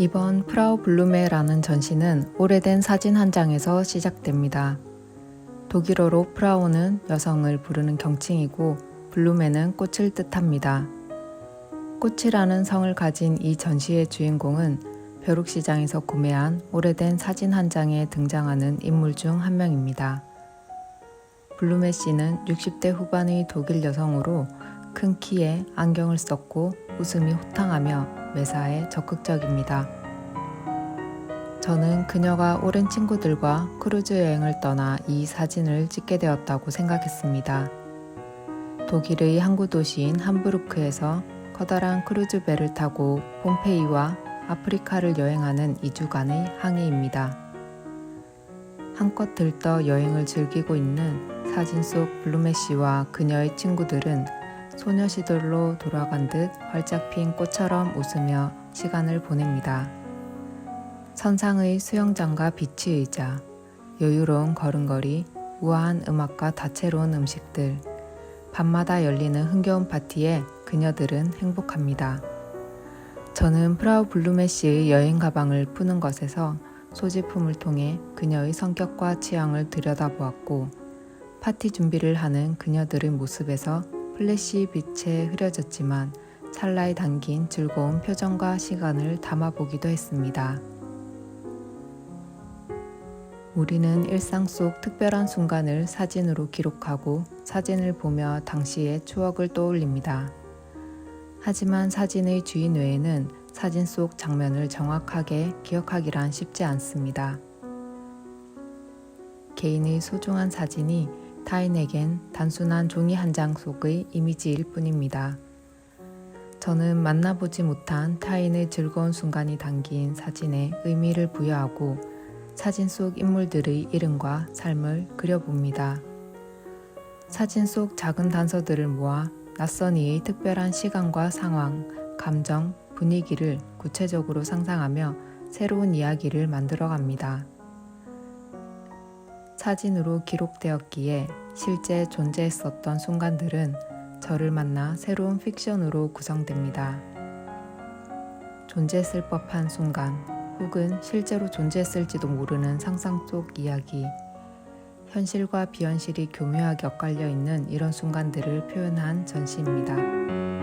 이번 프라우 블루메라는 전시는 오래된 사진 한 장에서 시작됩니다. 독일어로 프라우는 여성을 부르는 경칭이고 블루메는 꽃을 뜻합니다. 꽃이라는 성을 가진 이 전시의 주인공은 벼룩시장에서 구매한 오래된 사진 한 장에 등장하는 인물 중 한 명입니다. 블루메 씨는 60대 후반의 독일 여성으로 큰 키에 안경을 썼고 웃음이 호탕하며 매사에 적극적입니다. 저는 그녀가 오랜 친구들과 크루즈 여행을 떠나 이 사진을 찍게 되었다고 생각했습니다. 독일의 항구 도시인 함부르크에서 커다란 크루즈 배를 타고 폼페이와 아프리카를 여행하는 2주간의 항해입니다. 한껏 들떠 여행을 즐기고 있는 사진 속 블루메 씨와 그녀의 친구들은 소녀 시절로 돌아간 듯 활짝 핀 꽃처럼 웃으며 시간을 보냅니다. 선상의 수영장과 비치 의자, 여유로운 걸음걸이, 우아한 음악과 다채로운 음식들, 밤마다 열리는 흥겨운 파티에 그녀들은 행복합니다. 저는 프라우 블루메 씨의 여행 가방을 푸는 것에서 소지품을 통해 그녀의 성격과 취향을 들여다보았고, 파티 준비를 하는 그녀들의 모습에서 플래시 빛에 흐려졌지만 찰나에 담긴 즐거운 표정과 시간을 담아보기도 했습니다. 우리는 일상 속 특별한 순간을 사진으로 기록하고 사진을 보며 당시의 추억을 떠올립니다. 하지만 사진의 주인 외에는 사진 속 장면을 정확하게 기억하기란 쉽지 않습니다. 개인의 소중한 사진이 타인에겐 단순한 종이 한 장 속의 이미지일 뿐입니다. 저는 만나보지 못한 타인의 즐거운 순간이 담긴 사진에 의미를 부여하고 사진 속 인물들의 이름과 삶을 그려봅니다. 사진 속 작은 단서들을 모아 낯선 이의 특별한 시간과 상황, 감정, 분위기를 구체적으로 상상하며 새로운 이야기를 만들어 갑니다. 사진으로 기록되었기에 실제 존재했었던 순간들은 저를 만나 새로운 픽션으로 구성됩니다. 존재했을 법한 순간, 혹은 실제로 존재했을지도 모르는 상상 속 이야기, 현실과 비현실이 교묘하게 엇갈려 있는 이런 순간들을 표현한 전시입니다.